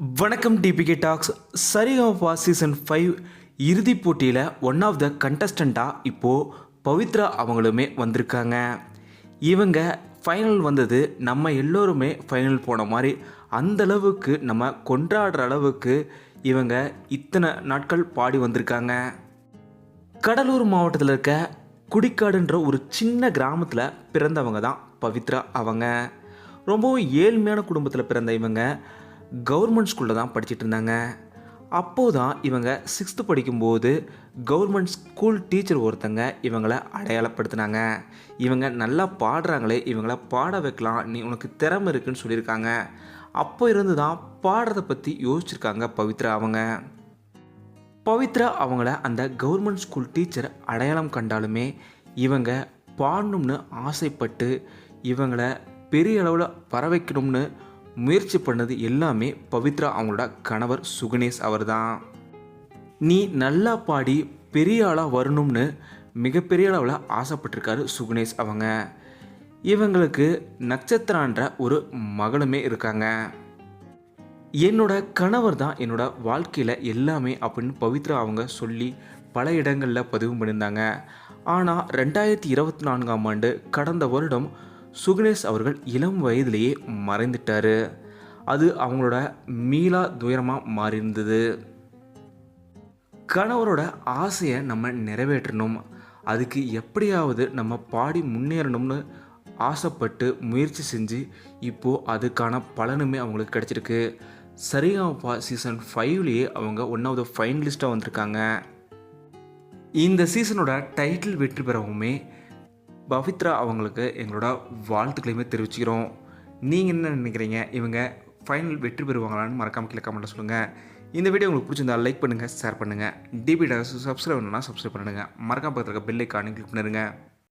வணக்கம் DPK talks Sa Re Ga Ma Pa season five இறுதிப் போட்டியில் ஒன் ஆஃப் த கண்டஸ்டண்ட்டாக இப்போது பவித்ரா அவங்களுமே வந்திருக்காங்க. இவங்க ஃபைனல் வந்தது நம்ம எல்லோருமே ஃபைனல் போன மாதிரி அந்த அளவுக்கு நம்ம கொண்டாடுற அளவுக்கு இவங்க இத்தனை நாட்கள் பாடி வந்திருக்காங்க. கடலூர் மாவட்டத்தில் இருக்க குடிக்காடுன்ற ஒரு சின்ன கிராமத்தில் பிறந்தவங்க தான் பவித்ரா அவங்க. ரொம்பவும் ஏழ்மையான குடும்பத்தில் பிறந்த இவங்க. கவர்மெண்ட் ஸ்கூலில் தான் படிச்சுட்டு இருந்தாங்க. அப்போது தான் இவங்க சிக்ஸ்த்து படிக்கும்போது கவர்மெண்ட் ஸ்கூல் டீச்சர் ஒருத்தங்க இவங்களை அடையாளப்படுத்தினாங்க. இவங்க நல்லா பாடுறாங்களே இவங்கள பாட வைக்கலாம் நீ உனக்கு திறமை இருக்குன்னு சொல்லியிருக்காங்க. அப்போ இருந்து தான் பாடுறதை பற்றி யோசிச்சிருக்காங்க பவித்ரா அவங்க. பவித்ரா அவங்கள அந்த கவர்மெண்ட் ஸ்கூல் டீச்சர் அடையாளம் கண்டாலுமே இவங்க பாடணும்னு ஆசைப்பட்டு இவங்கள பெரிய அளவில் வர வைக்கணும்னு முயற்சி பண்ணது எல்லாமே பவித்ரா அவங்களோட கணவர் சுகணேஷ் அவர்தான். நீ நல்லா பாடி பெரிய ஆளாக வரணும்னு மிகப்பெரிய அளவில் ஆசைப்பட்டிருக்காரு சுகுணேஷ் அவங்க. இவங்களுக்கு நட்சத்திரான்ற ஒரு மகளுமே இருக்காங்க. என்னோட கணவர் தான் என்னோட வாழ்க்கையில் எல்லாமே அப்படின்னு பவித்ரா அவங்க சொல்லி பல இடங்களில் பதிவு பண்ணியிருந்தாங்க. ஆனால் ரெண்டாயிரத்தி இருபத்தி நான்காம் ஆண்டு கடந்த வருடம் சுகுணேஷ் அவர்கள் இளம் வயதிலேயே மறைந்துட்டார். அது அவங்களோட மீளா துயரமாக மாறியிருந்தது. கணவரோட ஆசையை நம்ம நிறைவேற்றணும். அதுக்கு எப்படியாவது நம்ம பாடி முன்னேறணும்னு ஆசைப்பட்டு முயற்சி செஞ்சு இப்போது அதுக்கான பலனுமே அவங்களுக்கு கிடச்சிருக்கு. சரிகமபா சீசன் ஃபைவ்லேயே அவங்க ஒன் ஆஃப் த ஃபைனலிஸ்ட்டாக வந்திருக்காங்க. இந்த சீசனோட டைட்டில் வெற்றி பெறவுமே பவித்ரா அவங்களுக்கு எங்களோட வாழ்த்துக்களையுமே தெரிவிச்சுக்கிறோம். நீங்கள் என்ன நினைக்கிறீங்க? இவங்க ஃபைனல் வெற்றி பெறுவாங்களான்னு மறக்காமல் கீழே கமெண்ட்டில் சொல்லுங்கள் இந்த வீடியோ உங்களுக்கு பிடிச்சிருந்தா லைக் பண்ணுங்கள் ஷேர் பண்ணுங்கள் டிபி சப்ஸ்கிரைப் பண்ணணும்னா சப்ஸ்கிரைப் பண்ணுங்கள் மறக்காம பக்கத்தில் இருக்க பெல் ஐக்கானையும் கிளிக் பண்ணிடுங்க.